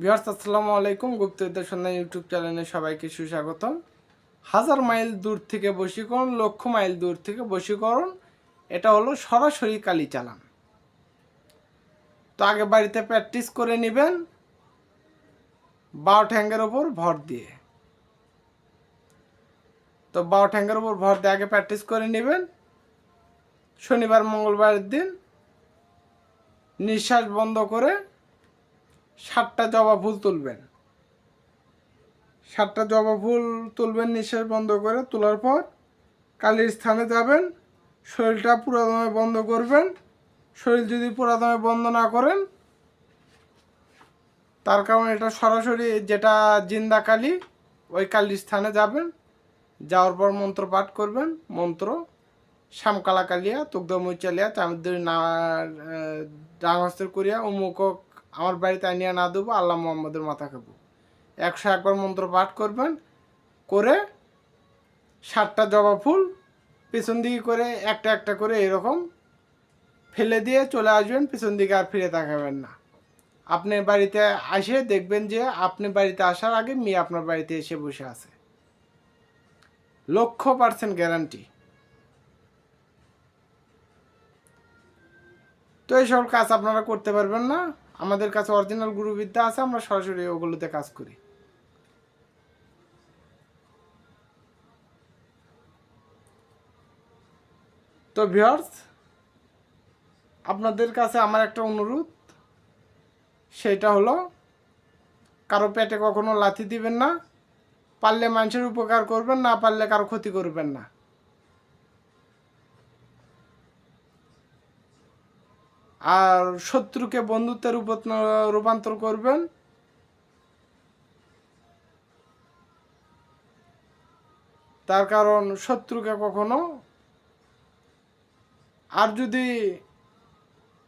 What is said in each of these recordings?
বিহার্স আসসালামু আলাইকুম। গুপ্তবিদ্যা সন্ধান ইউটিউব চ্যানেলে সবাইকে সুস্বাগতম। হাজার মাইল দূর থেকে বশীকরণ, লক্ষ মাইল দূর থেকে বশীকরণ, এটা হলো সরাসরি কালি চালান তো আগে বাড়িতে প্র্যাকটিস করে নেবেন, বারো ঠ্যাঙ্গের ওপর ভর দিয়ে। তো বারো ঠ্যাঙ্গের ওপর ভর দিয়ে আগে প্র্যাকটিস করে নেবেন। শনিবার, মঙ্গলবারের দিন নিঃশ্বাস বন্ধ করে সাতটা জবা ফুল তুলবেন। সাতটা জবা ফুল তুলবেন, নিঃশ্বাস বন্ধ করে তোলার পর কালির স্থানে যাবেন, শরীরটা পুরাদমে বন্ধ করবেন, শরীর যদি পুরাদমে বন্ধ না করেন, তার কারণ এটা সরাসরি যেটা জিন্দা কালি, ওই কালির স্থানে যাবেন, যাওয়ার পর মন্ত্র পাঠ করবেন, মন্ত্র, শ্যামকালা কালিয়া তুগ্ধময় চালিয়া চামুদ্দুরি না ডাঙস্তের করিয়া অমুক আমার বাড়িতে আনিয়া না দেবো, আল্লাহ মোহাম্মদের মাথা খাব। একশো একবার মন্ত্র পাঠ করবেন, করে সাতটা জবা ফুল পিছন দিকে করে একটা একটা করে এরকম ফেলে দিয়ে চলে আসবেন, পিছন দিকে আর ফিরে তাকাবেন না। আপনি বাড়িতে আসে দেখবেন যে আপনি বাড়িতে আসার আগে মেয়ে আপনার বাড়িতে এসে বসে আছে। লক্ষ পার্সেন্ট গ্যারান্টি। তো এই সব কাজ আপনারা করতে পারবেন না। আমাদের কাছে অরিজিনাল গুরুবিদ্যা আছে, আমরা সরাসরি ওগুলোতে কাজ করি। তো ভিউয়ার্স আপনাদের কাছে আমার একটা অনুরোধ, সেটা হলো, কারও পেটে কখনো লাথি দিবেন না, পারলে মানুষের উপকার করবেন, না পারলে কারও ক্ষতি করবেন না। আর শত্রুকে বন্ধুত্বের উপর রূপান্তর করবেন। তার কারণ শত্রুকে কখনো আর যদি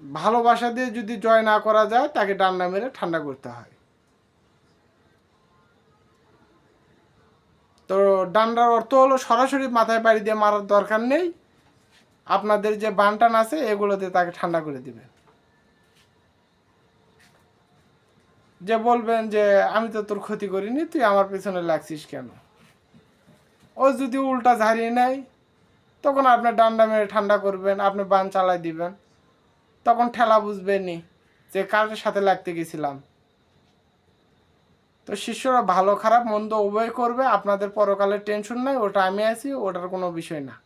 ভালোবাসা দিয়ে যদি জয় না করা যায়, তাকে ডান্ডা মেরে ঠান্ডা করতে হয়। তো ডান্ডার অর্থ হলো সরাসরি মাথায় বাড়ি দিয়ে মারার দরকার নেই। আপনাদের যে বানটান আছে, এগুলোতে তাকে ঠান্ডা করে দিবেন। যে বলবেন যে, আমি তো তোর ক্ষতি করিনি, তুই আমার পেছনে লাগছিস কেন? ও যদি উল্টা ঝাড়িয়ে নেয়, তখন আপনি ডান্ডা মেরে ঠান্ডা করবেন, আপনি বান চালাই দিবেন। তখন ঠেলা বুঝবেনি যে কার সাথে লাগতে গেছিলাম। তো শিষ্যরা ভালো খারাপ মন্দ উভয় করবে, আপনাদের পরকালের টেনশন নাই, ওটা আমি আছি, ওটার কোনো বিষয় না।